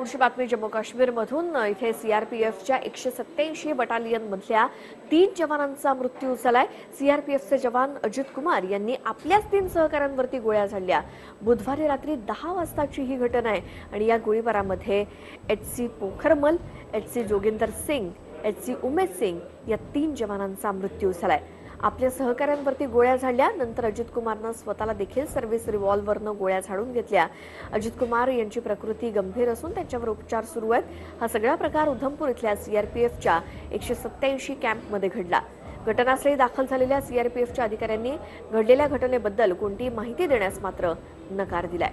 पुढची बातमी जम्मू काश्मीरमधून. इथे सीआरपीएफच्या एकशे सत्याऐंशी बटालियनमधल्या तीन जवानांचा मृत्यू झालाय. सीआरपीएफचे जवान अजित कुमार यांनी आपल्याच तीन सहकाऱ्यांवरती गोळ्या झाडल्या. बुधवारी रात्री दहा वाजताची ही घटना आहे. आणि या गोळीबारामध्ये H C Pokharmal H C Joginder Singh H C Umesh Singh या तीन जवानांचा मृत्यू झालाय. आपल्या सहकाऱ्यांवरती गोळ्या झाडल्या. नंतर अजित कुमारनं स्वतःला देखील सर्व्हिस रिव्हॉल्व्हरनं गोळ्या झाडून घेतल्या. अजित कुमार यांची प्रकृती गंभीर असून त्यांच्यावर उपचार सुरू आहेत. हा सगळा प्रकार उधमपूर इथल्या सीआरपीएफच्या एकशे सत्याऐंशी कॅम्पमध्ये घडला. घटनास्थळी दाखल झालेल्या सीआरपीएफच्या अधिकाऱ्यांनी घडलेल्या घटनेबद्दल कोणतीही माहिती देण्यास मात्र नकार दिलाय.